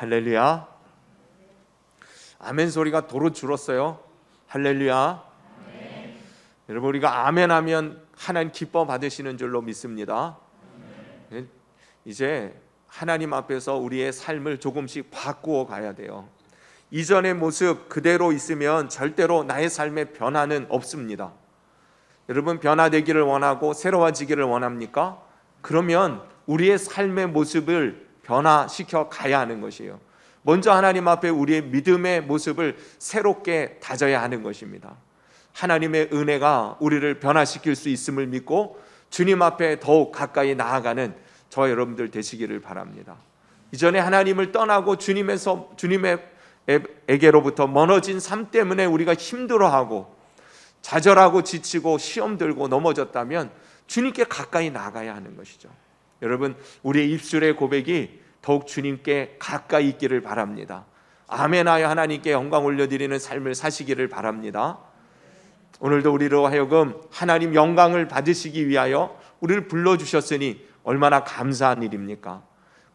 할렐루야. 아멘 소리가 도로 줄었어요. 할렐루야. 여러분 우리가 아멘 하면 하나님 기뻐 받으시는 줄로 믿습니다. 예, 이제 하나님 앞에서 우리의 삶을 조금씩 바꾸어 가야 돼요. 이전의 모습 그대로 있으면 절대로 나의 삶의 변화는 없습니다. 여러분 변화되기를 원하고 새로워지기를 원합니까? 그러면 우리의 삶의 모습을 변화시켜 가야 하는 것이에요. 먼저 하나님 앞에 우리의 믿음의 모습을 새롭게 다져야 하는 것입니다. 하나님의 은혜가 우리를 변화시킬 수 있음을 믿고 주님 앞에 더욱 가까이 나아가는 저와 여러분들 되시기를 바랍니다. 이전에 하나님을 떠나고 주님에서 주님에게로부터 멀어진 삶 때문에 우리가 힘들어하고 좌절하고 지치고 시험 들고 넘어졌다면 주님께 가까이 나가야 하는 것이죠. 여러분, 우리의 입술의 고백이 더욱 주님께 가까이 있기를 바랍니다. 아멘하여 하나님께 영광 올려드리는 삶을 사시기를 바랍니다. 오늘도 우리로 하여금 하나님 영광을 받으시기 위하여 우리를 불러주셨으니 얼마나 감사한 일입니까?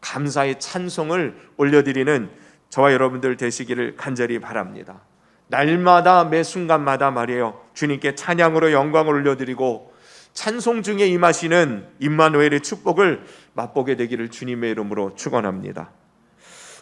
감사의 찬송을 올려드리는 저와 여러분들 되시기를 간절히 바랍니다. 날마다 매 순간마다 말이에요. 주님께 찬양으로 영광을 올려드리고 찬송 중에 임하시는 임마누엘의 축복을 맛보게 되기를 주님의 이름으로 축원합니다.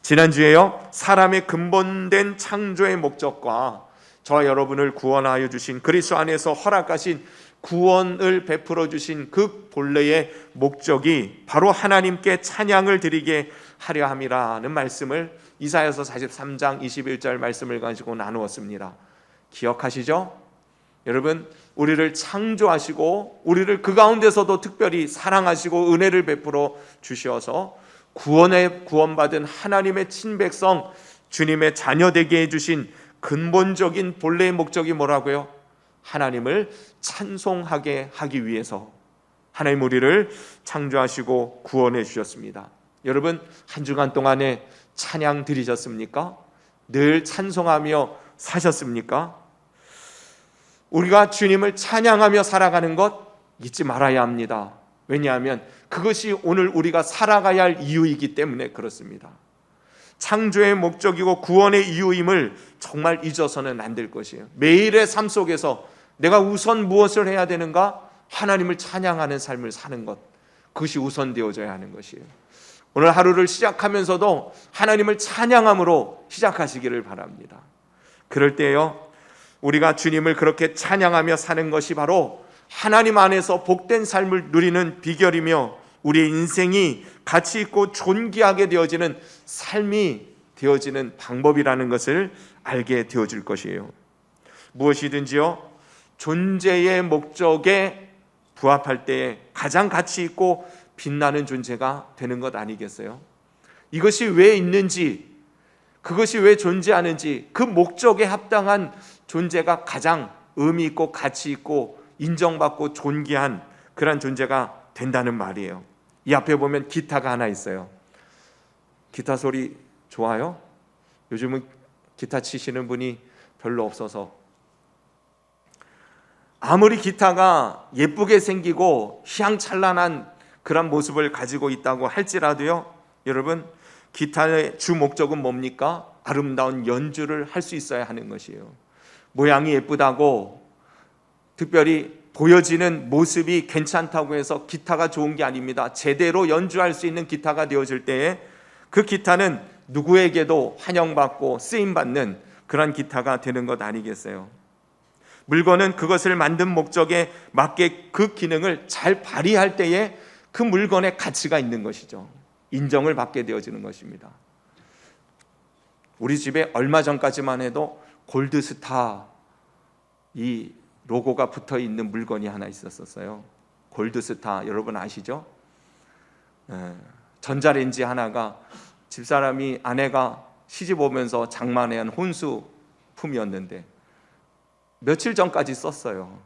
지난주에요. 사람의 근본된 창조의 목적과 저와 여러분을 구원하여 주신 그리스도 안에서 허락하신 구원을 베풀어 주신 그 본래의 목적이 바로 하나님께 찬양을 드리게 하려 함이라는 말씀을 이사야서 43장 21절 말씀을 가지고 나누었습니다. 기억하시죠? 여러분, 우리를 창조하시고 우리를 그 가운데서도 특별히 사랑하시고 은혜를 베풀어 주셔서 구원에 구원받은 하나님의 친백성 주님의 자녀 되게 해 주신 근본적인 본래의 목적이 뭐라고요? 하나님을 찬송하게 하기 위해서 하나님 우리를 창조하시고 구원해 주셨습니다. 여러분 한 주간 동안에 찬양 드리셨습니까? 늘 찬송하며 사셨습니까? 우리가 주님을 찬양하며 살아가는 것 잊지 말아야 합니다. 왜냐하면 그것이 오늘 우리가 살아가야 할 이유이기 때문에 그렇습니다. 창조의 목적이고 구원의 이유임을 정말 잊어서는 안 될 것이에요. 매일의 삶 속에서 내가 우선 무엇을 해야 되는가? 하나님을 찬양하는 삶을 사는 것. 그것이 우선되어져야 하는 것이에요. 오늘 하루를 시작하면서도 하나님을 찬양함으로 시작하시기를 바랍니다. 그럴 때요, 우리가 주님을 그렇게 찬양하며 사는 것이 바로 하나님 안에서 복된 삶을 누리는 비결이며 우리의 인생이 가치 있고 존귀하게 되어지는 삶이 되어지는 방법이라는 것을 알게 되어질 것이에요. 무엇이든지요, 존재의 목적에 부합할 때에 가장 가치 있고 빛나는 존재가 되는 것 아니겠어요? 이것이 왜 있는지, 그것이 왜 존재하는지, 그 목적에 합당한 존재가 가장 의미 있고 가치 있고 인정받고 존귀한 그런 존재가 된다는 말이에요. 이 앞에 보면 기타가 하나 있어요. 기타 소리 좋아요? 요즘은 기타 치시는 분이 별로 없어서 아무리 기타가 예쁘게 생기고 희양찬란한 그런 모습을 가지고 있다고 할지라도요, 여러분 기타의 주 목적은 뭡니까? 아름다운 연주를 할 수 있어야 하는 것이에요. 모양이 예쁘다고 특별히 보여지는 모습이 괜찮다고 해서 기타가 좋은 게 아닙니다. 제대로 연주할 수 있는 기타가 되어질 때에 그 기타는 누구에게도 환영받고 쓰임받는 그런 기타가 되는 것 아니겠어요? 물건은 그것을 만든 목적에 맞게 그 기능을 잘 발휘할 때에 그 물건의 가치가 있는 것이죠. 인정을 받게 되어지는 것입니다. 우리 집에 얼마 전까지만 해도 골드스타 이 로고가 붙어 있는 물건이 하나 있었었어요. 골드스타 여러분 아시죠? 예, 전자레인지 하나가 집사람이 아내가 시집 오면서 장만한 혼수품이었는데 며칠 전까지 썼어요.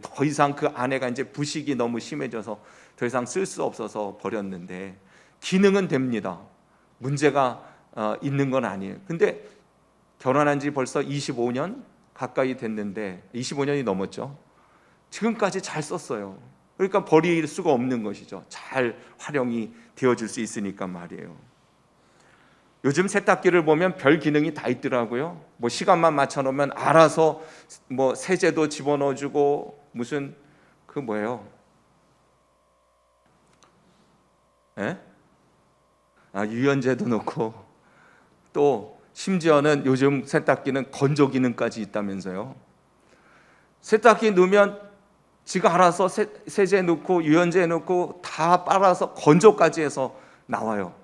더 이상 그 아내가 이제 부식이 너무 심해져서 더 이상 쓸 수 없어서 버렸는데 기능은 됩니다. 문제가 어, 있는 건 아니에요. 근데 결혼한 지 벌써 25년 가까이 됐는데 25년이 넘었죠. 지금까지 잘 썼어요. 그러니까 버릴 수가 없는 것이죠. 잘 활용이 되어질 수 있으니까 말이에요. 요즘 세탁기를 보면 별 기능이 다 있더라고요. 뭐 시간만 맞춰 놓으면 알아서 뭐 세제도 집어넣어 주고 무슨 그 뭐예요? 예? 아, 유연제도 넣고 또 심지어는 요즘 세탁기는 건조 기능까지 있다면서요. 세탁기 넣으면 지가 알아서 세, 세제 넣고 유연제 넣고 다 빨아서 건조까지 해서 나와요.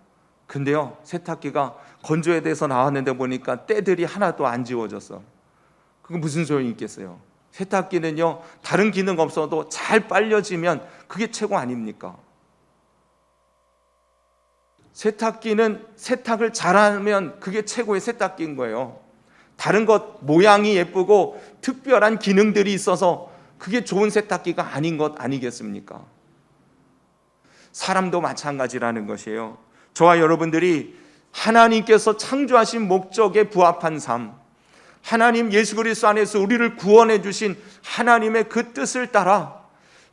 근데요, 세탁기가 건조에 대해서 나왔는데 보니까 때들이 하나도 안 지워졌어. 그거 무슨 소용이 있겠어요? 세탁기는요, 다른 기능 없어도 잘 빨려지면 그게 최고 아닙니까? 세탁기는 세탁을 잘하면 그게 최고의 세탁기인 거예요. 다른 것 모양이 예쁘고 특별한 기능들이 있어서 그게 좋은 세탁기가 아닌 것 아니겠습니까? 사람도 마찬가지라는 것이에요. 저와 여러분들이 하나님께서 창조하신 목적에 부합한 삶, 하나님 예수 그리스도 안에서 우리를 구원해 주신 하나님의 그 뜻을 따라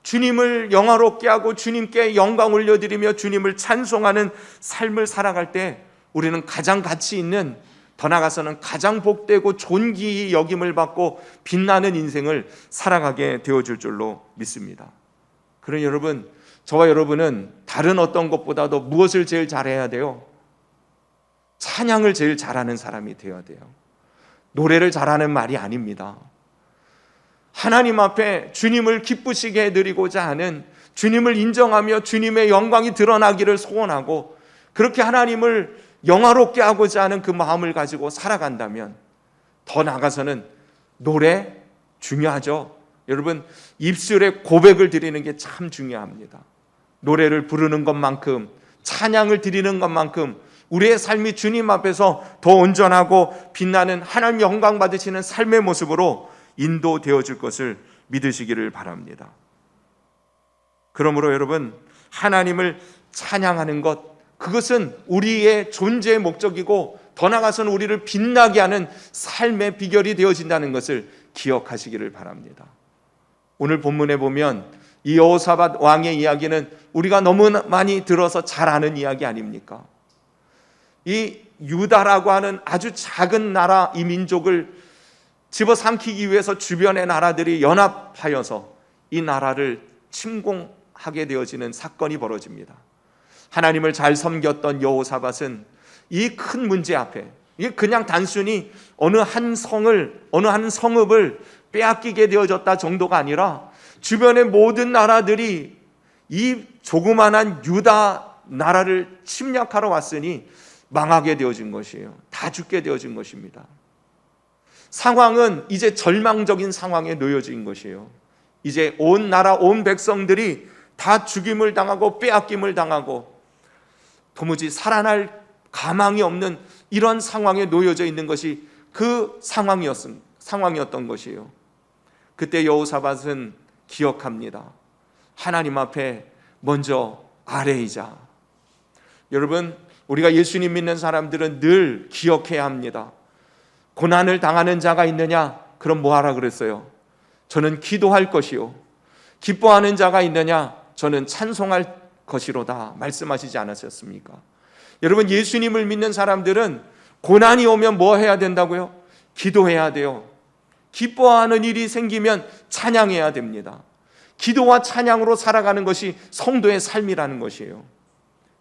주님을 영화롭게 하고 주님께 영광 올려드리며 주님을 찬송하는 삶을 살아갈 때 우리는 가장 가치 있는 더 나아가서는 가장 복되고 존귀히 여김을 받고 빛나는 인생을 살아가게 되어줄 줄로 믿습니다. 그런 여러분, 저와 여러분은 다른 어떤 것보다도 무엇을 제일 잘해야 돼요? 찬양을 제일 잘하는 사람이 되어야 돼요. 노래를 잘하는 말이 아닙니다. 하나님 앞에 주님을 기쁘시게 해드리고자 하는 주님을 인정하며 주님의 영광이 드러나기를 소원하고 그렇게 하나님을 영화롭게 하고자 하는 그 마음을 가지고 살아간다면 더 나아가서는 노래 중요하죠. 여러분 입술에 고백을 드리는 게 참 중요합니다. 노래를 부르는 것만큼 찬양을 드리는 것만큼 우리의 삶이 주님 앞에서 더 온전하고 빛나는 하나님 영광 받으시는 삶의 모습으로 인도되어 줄 것을 믿으시기를 바랍니다. 그러므로 여러분 하나님을 찬양하는 것 그것은 우리의 존재의 목적이고 더 나아가서는 우리를 빛나게 하는 삶의 비결이 되어진다는 것을 기억하시기를 바랍니다. 오늘 본문에 보면 이 여호사밧 왕의 이야기는 우리가 너무 많이 들어서 잘 아는 이야기 아닙니까? 이 유다라고 하는 아주 작은 나라 이 민족을 집어삼키기 위해서 주변의 나라들이 연합하여서 이 나라를 침공하게 되어지는 사건이 벌어집니다. 하나님을 잘 섬겼던 여호사밧은 이 큰 문제 앞에 이게 그냥 단순히 어느 한 성을 어느 한 성읍을 빼앗기게 되어졌다 정도가 아니라 주변의 모든 나라들이 이 조그만한 유다 나라를 침략하러 왔으니 망하게 되어진 것이에요. 다 죽게 되어진 것입니다. 상황은 이제 절망적인 상황에 놓여진 것이에요. 이제 온 나라 온 백성들이 다 죽임을 당하고 빼앗김을 당하고 도무지 살아날 가망이 없는 이런 상황에 놓여져 있는 것이 그 상황이었, 상황이었던 것이에요. 그때 여호사밧은 기억합니다. 하나님 앞에 먼저 아뢰이자. 여러분, 우리가 예수님 믿는 사람들은 늘 기억해야 합니다. 고난을 당하는 자가 있느냐? 그럼 뭐 하라 그랬어요? 저는 기도할 것이요. 기뻐하는 자가 있느냐? 저는 찬송할 것이로다. 말씀하시지 않으셨습니까? 여러분, 예수님을 믿는 사람들은 고난이 오면 뭐 해야 된다고요? 기도해야 돼요. 기뻐하는 일이 생기면 찬양해야 됩니다. 기도와 찬양으로 살아가는 것이 성도의 삶이라는 것이에요.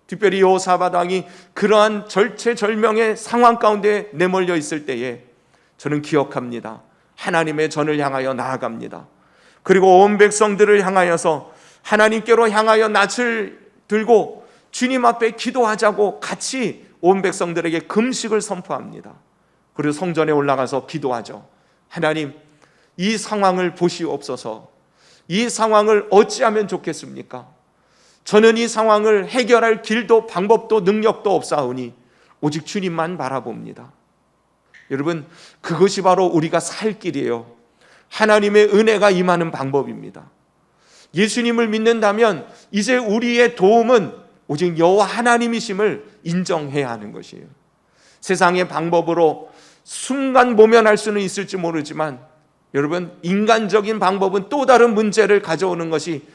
특별히 요사바 당이 그러한 절체절명의 상황 가운데 내몰려 있을 때에 저는 기억합니다. 하나님의 전을 향하여 나아갑니다. 그리고 온 백성들을 향하여서 하나님께로 향하여 낯을 들고 주님 앞에 기도하자고 같이 온 백성들에게 금식을 선포합니다. 그리고 성전에 올라가서 기도하죠. 하나님, 이 상황을 보시옵소서. 이 상황을 어찌하면 좋겠습니까? 저는 이 상황을 해결할 길도 방법도 능력도 없사오니 오직 주님만 바라봅니다. 여러분, 그것이 바로 우리가 살 길이에요. 하나님의 은혜가 임하는 방법입니다. 예수님을 믿는다면 이제 우리의 도움은 오직 여호와 하나님이심을 인정해야 하는 것이에요. 세상의 방법으로 순간 모면할 수는 있을지 모르지만 여러분 인간적인 방법은 또 다른 문제를 가져오는 것이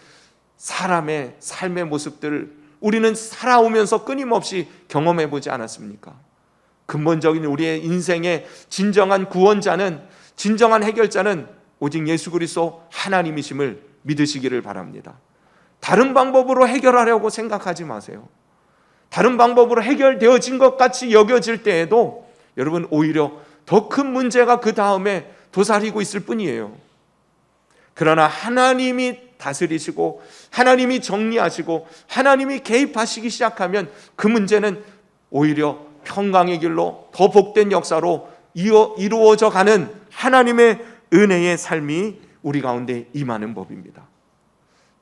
사람의 삶의 모습들을 우리는 살아오면서 끊임없이 경험해 보지 않았습니까? 근본적인 우리의 인생의 진정한 구원자는 진정한 해결자는 오직 예수 그리스도 하나님이심을 믿으시기를 바랍니다. 다른 방법으로 해결하려고 생각하지 마세요. 다른 방법으로 해결되어진 것 같이 여겨질 때에도 여러분 오히려 더 큰 문제가 그 다음에 도사리고 있을 뿐이에요. 그러나 하나님이 다스리시고 하나님이 정리하시고 하나님이 개입하시기 시작하면 그 문제는 오히려 평강의 길로 더 복된 역사로 이루어져 가는 하나님의 은혜의 삶이 우리 가운데 임하는 법입니다.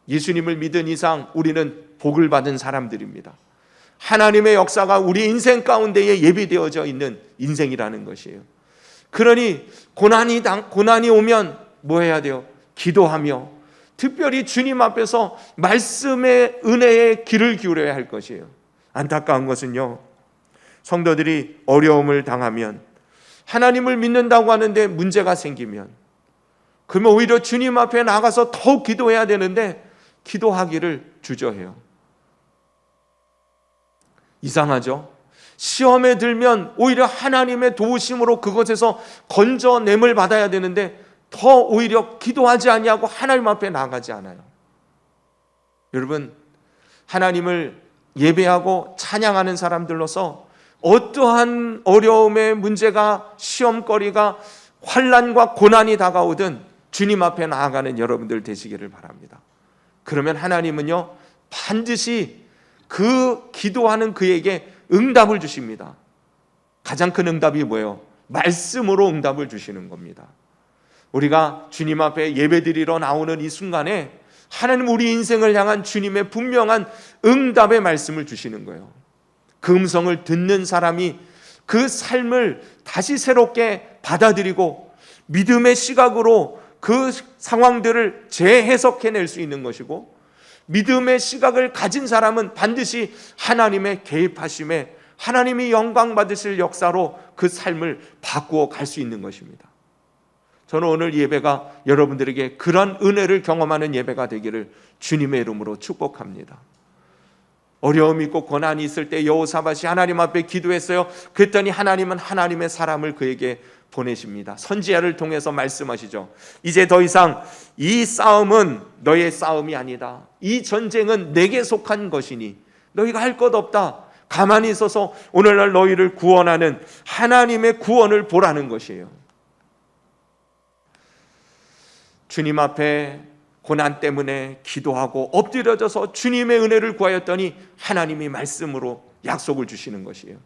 예수님을 믿은 이상 우리는 복을 받은 사람들입니다. 하나님의 역사가 우리 인생 가운데에 예비되어져 있는 인생이라는 것이에요. 그러니 고난이 고난이 오면 뭐 해야 돼요? 기도하며 특별히 주님 앞에서 말씀의 은혜의 귀를 기울여야 할 것이에요. 안타까운 것은요. 성도들이 어려움을 당하면 하나님을 믿는다고 하는데 문제가 생기면 그러면 오히려 주님 앞에 나가서 더욱 기도해야 되는데 기도하기를 주저해요. 이상하죠? 시험에 들면 오히려 하나님의 도우심으로 그것에서 건져냄을 받아야 되는데 더 오히려 기도하지 아니하고 하나님 앞에 나가지 않아요. 여러분 하나님을 예배하고 찬양하는 사람들로서 어떠한 어려움의 문제가 시험거리가 환란과 고난이 다가오든 주님 앞에 나아가는 여러분들 되시기를 바랍니다. 그러면 하나님은요 반드시 그 기도하는 그에게 응답을 주십니다. 가장 큰 응답이 뭐예요? 말씀으로 응답을 주시는 겁니다. 우리가 주님 앞에 예배드리러 나오는 이 순간에 하나님 우리 인생을 향한 주님의 분명한 응답의 말씀을 주시는 거예요. 그 음성을 듣는 사람이 그 삶을 다시 새롭게 받아들이고 믿음의 시각으로 그 상황들을 재해석해낼 수 있는 것이고 믿음의 시각을 가진 사람은 반드시 하나님의 개입하심에 하나님이 영광 받으실 역사로 그 삶을 바꾸어 갈 수 있는 것입니다. 저는 오늘 예배가 여러분들에게 그런 은혜를 경험하는 예배가 되기를 주님의 이름으로 축복합니다. 어려움이 있고 고난이 있을 때 여호사밧이 하나님 앞에 기도했어요. 그랬더니 하나님은 하나님의 사람을 그에게 보내십니다. 선지자를 통해서 말씀하시죠. 이제 더 이상 이 싸움은 너의 싸움이 아니다. 이 전쟁은 내게 속한 것이니 너희가 할 것 없다. 가만히 있어서 오늘날 너희를 구원하는 하나님의 구원을 보라는 것이에요. 주님 앞에 고난 때문에 기도하고 엎드려져서 주님의 은혜를 구하였더니 하나님이 말씀으로 약속을 주시는 것이에요.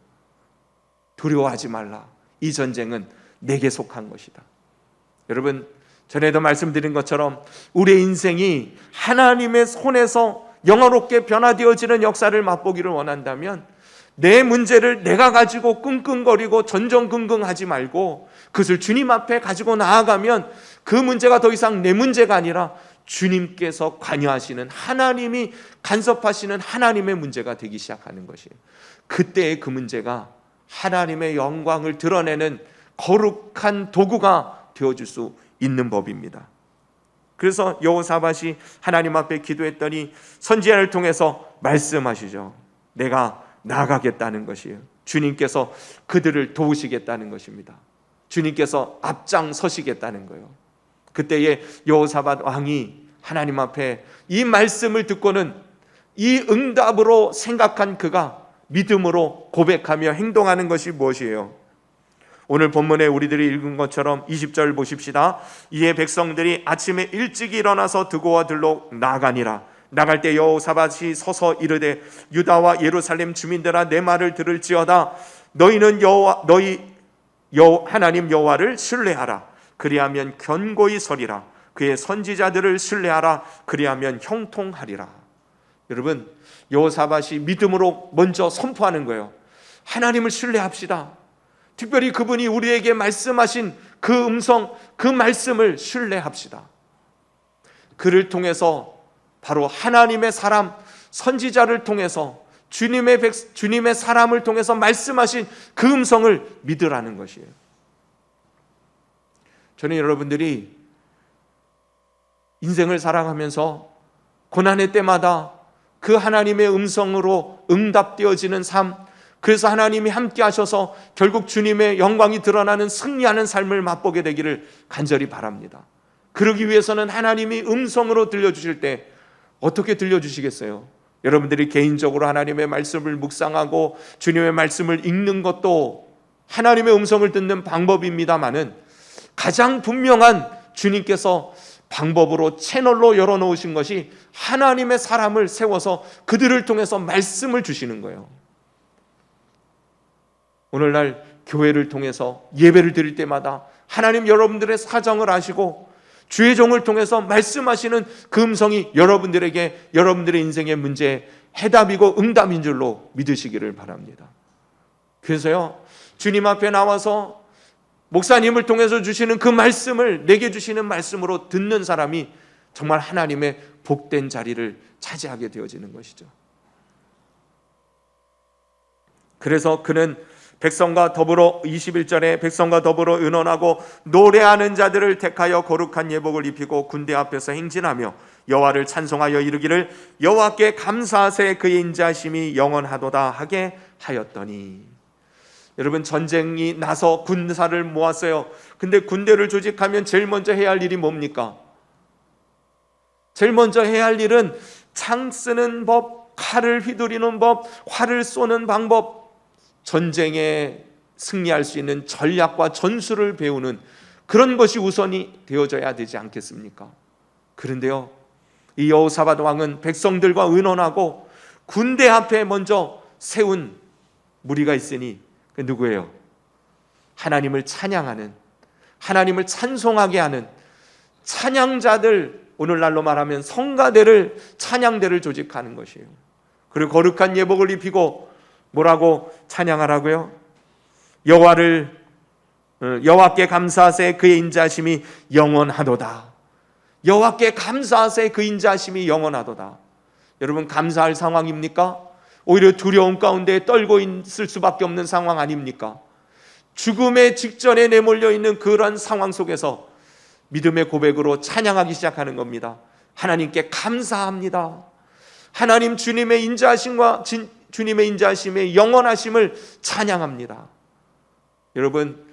두려워하지 말라. 이 전쟁은 내게 속한 것이다. 여러분, 전에도 말씀드린 것처럼 우리의 인생이 하나님의 손에서 영원롭게 변화되어지는 역사를 맛보기를 원한다면 내 문제를 내가 가지고 끙끙거리고 전전긍긍하지 말고 그것을 주님 앞에 가지고 나아가면 그 문제가 더 이상 내 문제가 아니라 주님께서 관여하시는 하나님이 간섭하시는 하나님의 문제가 되기 시작하는 것이에요. 그때의 그 문제가 하나님의 영광을 드러내는 거룩한 도구가 되어줄 수 있는 법입니다. 그래서 여호사밧이 하나님 앞에 기도했더니 선지자를 통해서 말씀하시죠. 내가 나가겠다는 것이에요. 주님께서 그들을 도우시겠다는 것입니다. 주님께서 앞장서시겠다는 거예요. 그때에 여호사밧 왕이 하나님 앞에 이 말씀을 듣고는 이 응답으로 생각한 그가 믿음으로 고백하며 행동하는 것이 무엇이에요? 오늘 본문에 우리들이 읽은 것처럼 20절 보십시다. 이에 백성들이 아침에 일찍 일어나서 드고와 들로 나가니라. 나갈 때 여호사밧이 서서 이르되 유다와 예루살렘 주민들아 내 말을 들을지어다 너희는 여호와 너희 여 하나님 여호와를 신뢰하라 그리하면 견고히 서리라. 그의 선지자들을 신뢰하라. 그리하면 형통하리라. 여러분 여호사밧이 믿음으로 먼저 선포하는 거예요. 하나님을 신뢰합시다. 특별히 그분이 우리에게 말씀하신 그 음성 그 말씀을 신뢰합시다. 그를 통해서 바로 하나님의 사람 선지자를 통해서 주님의 백, 주님의 사람을 통해서 말씀하신 그 음성을 믿으라는 것이에요. 저는 여러분들이 인생을 살아가면서 고난의 때마다 그 하나님의 음성으로 응답되어지는 삶, 그래서 하나님이 함께 하셔서 결국 주님의 영광이 드러나는 승리하는 삶을 맛보게 되기를 간절히 바랍니다. 그러기 위해서는 하나님이 음성으로 들려주실 때 어떻게 들려주시겠어요? 여러분들이 개인적으로 하나님의 말씀을 묵상하고 주님의 말씀을 읽는 것도 하나님의 음성을 듣는 방법입니다만은 가장 분명한 주님께서 방법으로 채널로 열어놓으신 것이 하나님의 사람을 세워서 그들을 통해서 말씀을 주시는 거예요. 오늘날 교회를 통해서 예배를 드릴 때마다 하나님 여러분들의 사정을 아시고 주의 종을 통해서 말씀하시는 그 음성이 여러분들에게 여러분들의 인생의 문제에 해답이고 응답인 줄로 믿으시기를 바랍니다. 그래서요, 주님 앞에 나와서 목사님을 통해서 주시는 그 말씀을 내게 주시는 말씀으로 듣는 사람이 정말 하나님의 복된 자리를 차지하게 되어지는 것이죠. 그래서 그는 백성과 더불어 21절에 백성과 더불어 의논하고 노래하는 자들을 택하여 거룩한 예복을 입히고 군대 앞에서 행진하며 여호와를 찬송하여 이르기를 여호와께 감사하세 그의 인자심이 영원하도다 하게 하였더니 여러분 전쟁이 나서 군사를 모았어요. 근데 군대를 조직하면 제일 먼저 해야 할 일이 뭡니까? 제일 먼저 해야 할 일은 창 쓰는 법, 칼을 휘두르는 법, 활을 쏘는 방법, 전쟁에 승리할 수 있는 전략과 전술을 배우는 그런 것이 우선이 되어져야 되지 않겠습니까? 그런데요, 이 여호사밧 왕은 백성들과 의논하고 군대 앞에 먼저 세운 무리가 있으니 그 누구예요? 하나님을 찬양하는 하나님을 찬송하게 하는 찬양자들 오늘날로 말하면 성가대를 찬양대를 조직하는 것이에요. 그리고 거룩한 예복을 입히고 뭐라고 찬양하라고요? 여호와를 어, 여호와께 감사하세 그의 인자심이 영원하도다. 여호와께 감사하세 그 인자심이 영원하도다. 여러분 감사할 상황입니까? 오히려 두려움 가운데 떨고 있을 수밖에 없는 상황 아닙니까? 죽음의 직전에 내몰려 있는 그런 상황 속에서 믿음의 고백으로 찬양하기 시작하는 겁니다. 하나님께 감사합니다. 하나님 주님의 인자하심과 진, 주님의 인자하심의 영원하심을 찬양합니다. 여러분,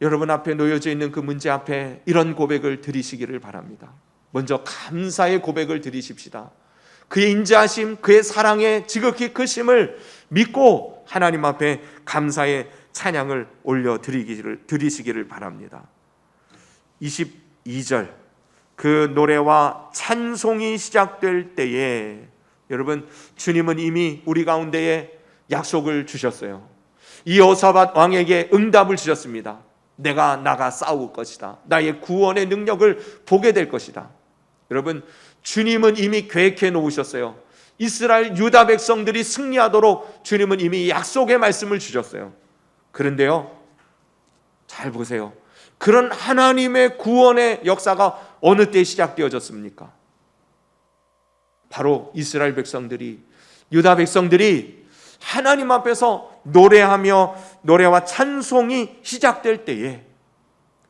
여러분 앞에 놓여져 있는 그 문제 앞에 이런 고백을 드리시기를 바랍니다. 먼저 감사의 고백을 드리십시다. 그의 인자하심, 그의 사랑의 지극히 크심을 믿고 하나님 앞에 감사의 찬양을 올려 드리기를 드리시기를 바랍니다. 22절 그 노래와 찬송이 시작될 때에 여러분 주님은 이미 우리 가운데에 약속을 주셨어요. 이 여사밧 왕에게 응답을 주셨습니다. 내가 나가 싸울 것이다. 나의 구원의 능력을 보게 될 것이다. 여러분 주님은 이미 계획해 놓으셨어요. 이스라엘 유다 백성들이 승리하도록 주님은 이미 약속의 말씀을 주셨어요. 그런데요. 잘 보세요. 그런 하나님의 구원의 역사가 어느 때 시작되어졌습니까? 바로 이스라엘 백성들이 유다 백성들이 하나님 앞에서 노래하며 노래와 찬송이 시작될 때에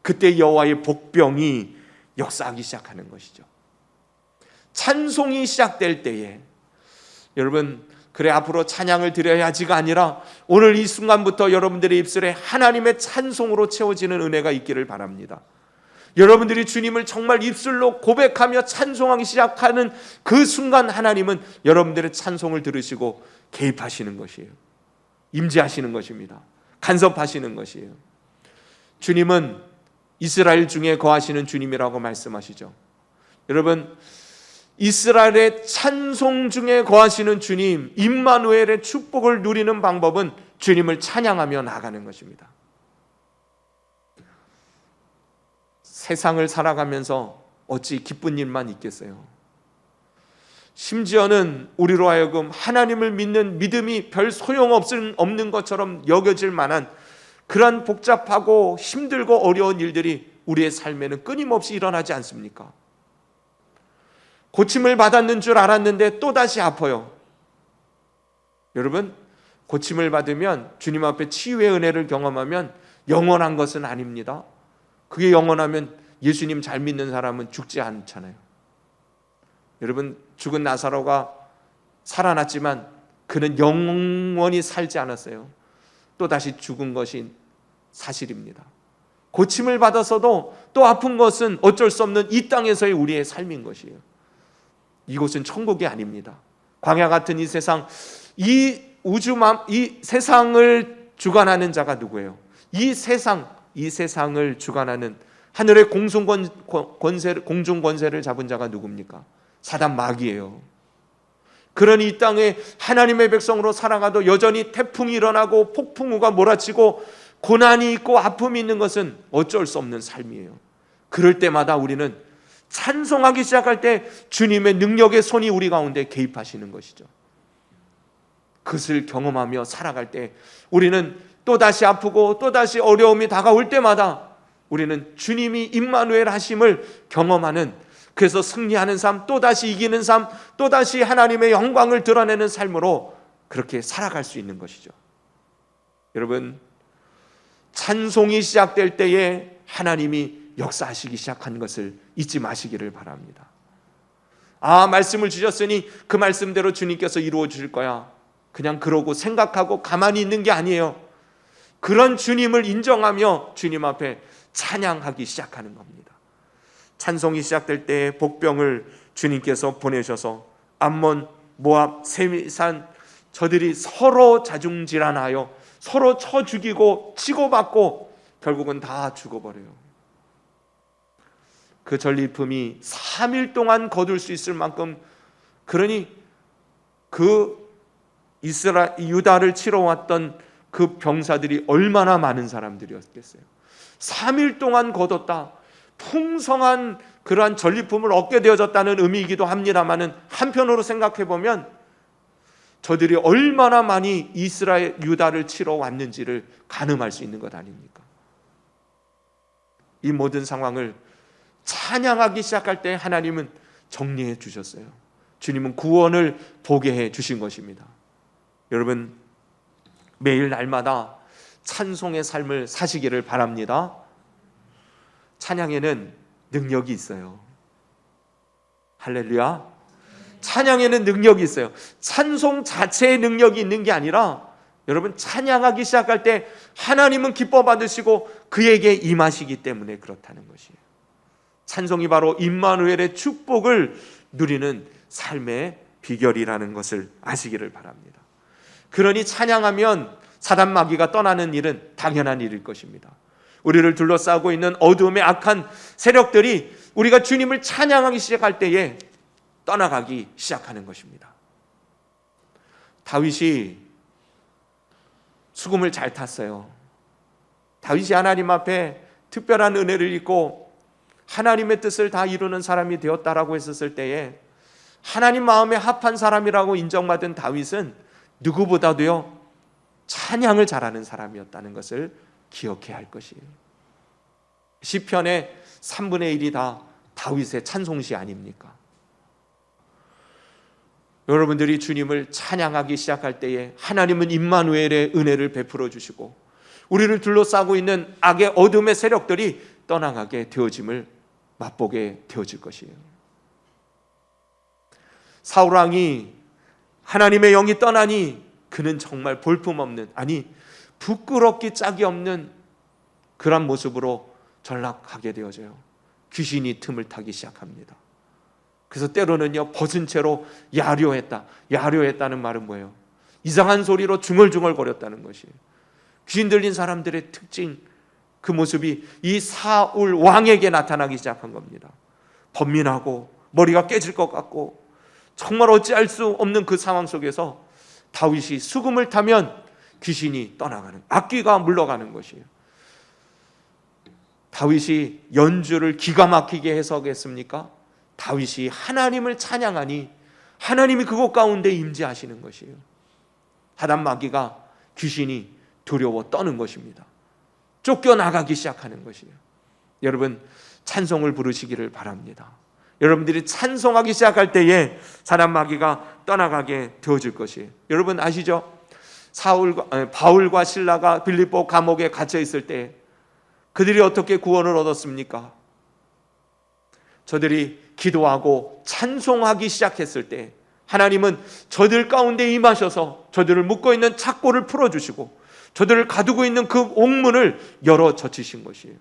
그때 여호와의 복병이 역사하기 시작하는 것이죠. 찬송이 시작될 때에 여러분 그래 앞으로 찬양을 드려야지가 아니라 오늘 이 순간부터 여러분들의 입술에 하나님의 찬송으로 채워지는 은혜가 있기를 바랍니다. 여러분들이 주님을 정말 입술로 고백하며 찬송하기 시작하는 그 순간 하나님은 여러분들의 찬송을 들으시고 개입하시는 것이에요. 임재하시는 것입니다. 간섭하시는 것이에요. 주님은 이스라엘 중에 거하시는 주님이라고 말씀하시죠. 여러분 이스라엘의 찬송 중에 거하시는 주님, 임마누엘의 축복을 누리는 방법은 주님을 찬양하며 나가는 것입니다. 세상을 살아가면서 어찌 기쁜 일만 있겠어요? 심지어는 우리로 하여금 하나님을 믿는 믿음이 별 소용 없는 것처럼 여겨질 만한 그런 복잡하고 힘들고 어려운 일들이 우리의 삶에는 끊임없이 일어나지 않습니까? 고침을 받았는 줄 알았는데 또다시 아파요. 여러분, 고침을 받으면 주님 앞에 치유의 은혜를 경험하면 영원한 것은 아닙니다. 그게 영원하면 예수님 잘 믿는 사람은 죽지 않잖아요. 여러분, 죽은 나사로가 살아났지만 그는 영원히 살지 않았어요. 또 다시 죽은 것이 사실입니다. 고침을 받아서도 또 아픈 것은 어쩔 수 없는 이 땅에서의 우리의 삶인 것이에요. 이곳은 천국이 아닙니다. 광야 같은 이 세상, 이 우주만, 이 세상을 주관하는 자가 누구예요? 이 세상, 이 세상을 주관하는 하늘의 공중권, 권세, 공중 권세를 잡은 자가 누굽니까? 사단 마귀예요. 그러니 이 땅에 하나님의 백성으로 살아가도 여전히 태풍이 일어나고 폭풍우가 몰아치고 고난이 있고 아픔이 있는 것은 어쩔 수 없는 삶이에요. 그럴 때마다 우리는 찬송하기 시작할 때 주님의 능력의 손이 우리 가운데 개입하시는 것이죠. 그것을 경험하며 살아갈 때 우리는 또다시 아프고 또다시 어려움이 다가올 때마다 우리는 주님이 임마누엘 하심을 경험하는 그래서 승리하는 삶, 또다시 이기는 삶, 또다시 하나님의 영광을 드러내는 삶으로 그렇게 살아갈 수 있는 것이죠. 여러분, 찬송이 시작될 때에 하나님이 역사하시기 시작한 것을 잊지 마시기를 바랍니다. 아, 말씀을 주셨으니 그 말씀대로 주님께서 이루어 주실 거야. 그냥 그러고 생각하고 가만히 있는 게 아니에요. 그런 주님을 인정하며 주님 앞에 찬양하기 시작하는 겁니다. 찬송이 시작될 때 복병을 주님께서 보내셔서 암몬, 모압, 세미산 저들이 서로 자중질환하여 서로 쳐 죽이고 치고받고 결국은 다 죽어버려요. 그 전리품이 3일 동안 거둘 수 있을 만큼 그러니 그 이스라 유다를 치러 왔던 그 병사들이 얼마나 많은 사람들이었겠어요. 3일 동안 거뒀다. 풍성한 그러한 전리품을 얻게 되어졌다는 의미이기도 합니다만은 한편으로 생각해 보면 저들이 얼마나 많이 이스라엘 유다를 치러 왔는지를 가늠할 수 있는 것 아닙니까? 이 모든 상황을 찬양하기 시작할 때 하나님은 정리해 주셨어요. 주님은 구원을 보게 해 주신 것입니다. 여러분 매일 날마다 찬송의 삶을 사시기를 바랍니다. 찬양에는 능력이 있어요. 할렐루야. 찬양에는 능력이 있어요. 찬송 자체의 능력이 있는 게 아니라 여러분 찬양하기 시작할 때 하나님은 기뻐 받으시고 그에게 임하시기 때문에 그렇다는 것이에요. 찬송이 바로 임마누엘의 축복을 누리는 삶의 비결이라는 것을 아시기를 바랍니다. 그러니 찬양하면 사단 마귀가 떠나는 일은 당연한 일일 것입니다. 우리를 둘러싸고 있는 어두움의 악한 세력들이 우리가 주님을 찬양하기 시작할 때에 떠나가기 시작하는 것입니다. 다윗이 수금을 잘 탔어요. 다윗이 하나님 앞에 특별한 은혜를 입고 하나님의 뜻을 다 이루는 사람이 되었다라고 했었을 때에 하나님 마음에 합한 사람이라고 인정받은 다윗은 누구보다도요 찬양을 잘하는 사람이었다는 것을 기억해야 할 것이에요. 시편의 3분의 1이 다 다윗의 찬송시 아닙니까? 여러분들이 주님을 찬양하기 시작할 때에 하나님은 임마누엘의 은혜를 베풀어 주시고 우리를 둘러싸고 있는 악의 어둠의 세력들이 떠나가게 되어짐을 맛보게 되어질 것이에요. 사울 왕이 하나님의 영이 떠나니 그는 정말 볼품없는 아니 부끄럽기 짝이 없는 그런 모습으로 전락하게 되어져요. 귀신이 틈을 타기 시작합니다. 그래서 때로는요 벗은 채로 야료했다. 야료했다는 말은 뭐예요? 이상한 소리로 중얼중얼거렸다는 것이에요. 귀신 들린 사람들의 특징 그 모습이 이 사울 왕에게 나타나기 시작한 겁니다. 번민하고 머리가 깨질 것 같고 정말 어찌할 수 없는 그 상황 속에서 다윗이 수금을 타면 귀신이 떠나가는 악귀가 물러가는 것이에요. 다윗이 연주를 기가 막히게 해석했습니까? 다윗이 하나님을 찬양하니 하나님이 그곳 가운데 임재하시는 것이에요. 하단 마귀가 귀신이 두려워 떠는 것입니다. 쫓겨나가기 시작하는 것이에요. 여러분 찬송을 부르시기를 바랍니다. 여러분들이 찬송하기 시작할 때에 사단 마귀가 떠나가게 되어질 것이에요. 여러분 아시죠? 사울과 아니, 바울과 신라가 빌립보 감옥에 갇혀 있을 때 그들이 어떻게 구원을 얻었습니까? 저들이 기도하고 찬송하기 시작했을 때 하나님은 저들 가운데 임하셔서 저들을 묶고 있는 착고를 풀어 주시고 저들을 가두고 있는 그 옥문을 열어 젖히신 것이에요.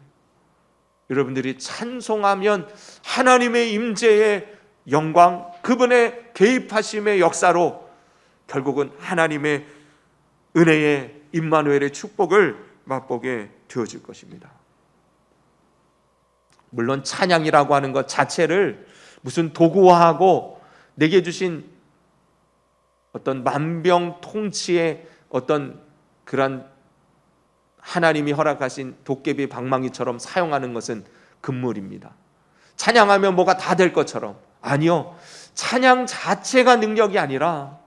여러분들이 찬송하면 하나님의 임재의 영광, 그분의 개입하심의 역사로 결국은 하나님의 은혜의 임마누엘의 축복을 맛보게 되어질 것입니다. 물론 찬양이라고 하는 것 자체를 무슨 도구화하고 내게 주신 어떤 만병통치의 어떤 그런 하나님이 허락하신 도깨비 방망이처럼 사용하는 것은 금물입니다. 찬양하면 뭐가 다 될 것처럼 아니요. 찬양 자체가 능력이 아니라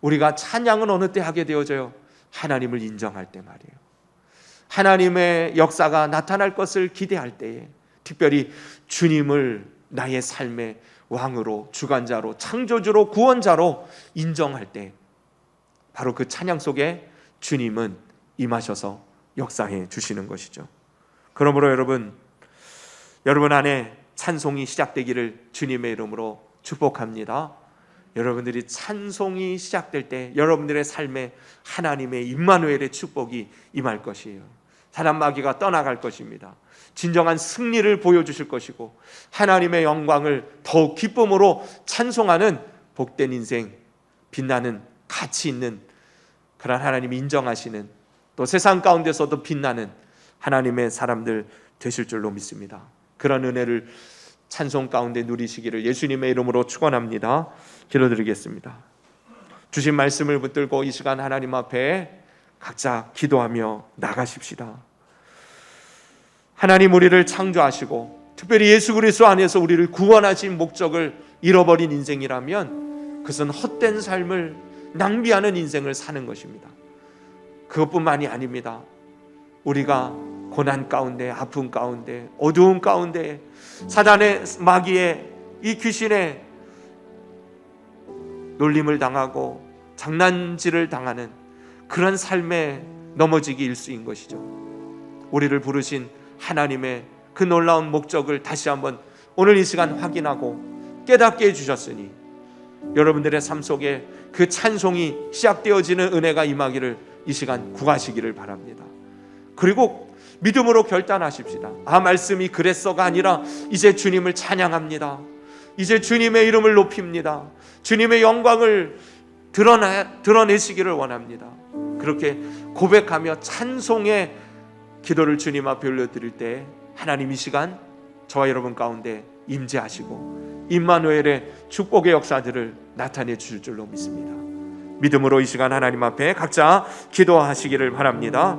우리가 찬양은 어느 때 하게 되어져요? 하나님을 인정할 때 말이에요. 하나님의 역사가 나타날 것을 기대할 때에 특별히 주님을 나의 삶의 왕으로 주관자로 창조주로 구원자로 인정할 때 바로 그 찬양 속에 주님은 임하셔서 역사해 주시는 것이죠. 그러므로 여러분 여러분 안에 찬송이 시작되기를 주님의 이름으로 축복합니다. 여러분들이 찬송이 시작될 때 여러분들의 삶에 하나님의 임마누엘의 축복이 임할 것이에요. 사람 마귀가 떠나갈 것입니다. 진정한 승리를 보여주실 것이고 하나님의 영광을 더욱 기쁨으로 찬송하는 복된 인생, 빛나는 가치 있는 그런 하나님 인정하시는 또 세상 가운데서도 빛나는 하나님의 사람들 되실 줄로 믿습니다. 그런 은혜를 찬송 가운데 누리시기를 예수님의 이름으로 축원합니다. 기도드리겠습니다. 주신 말씀을 붙들고 이 시간 하나님 앞에 각자 기도하며 나가십시다. 하나님 우리를 창조하시고 특별히 예수 그리스도 안에서 우리를 구원하신 목적을 잃어버린 인생이라면 그것은 헛된 삶을 낭비하는 인생을 사는 것입니다. 그것뿐만이 아닙니다. 우리가 고난 가운데, 아픔 가운데, 어두움 가운데, 사단의 마귀의 이 귀신의 놀림을 당하고 장난질을 당하는 그런 삶에 넘어지기 일수인 것이죠. 우리를 부르신 하나님의 그 놀라운 목적을 다시 한번 오늘 이 시간 확인하고 깨닫게 해주셨으니 여러분들의 삶 속에 그 찬송이 시작되어지는 은혜가 임하기를 이 시간 구하시기를 바랍니다. 그리고 믿음으로 결단하십시다. 아, 말씀이 그랬어가 아니라 이제 주님을 찬양합니다. 이제 주님의 이름을 높입니다. 주님의 영광을 드러나, 드러내시기를 원합니다. 그렇게 고백하며 찬송의 기도를 주님 앞에 올려드릴 때 하나님 이 시간 저와 여러분 가운데 임재하시고 임마누엘의 축복의 역사들을 나타내 주실 줄로 믿습니다. 믿음으로 이 시간 하나님 앞에 각자 기도하시기를 바랍니다.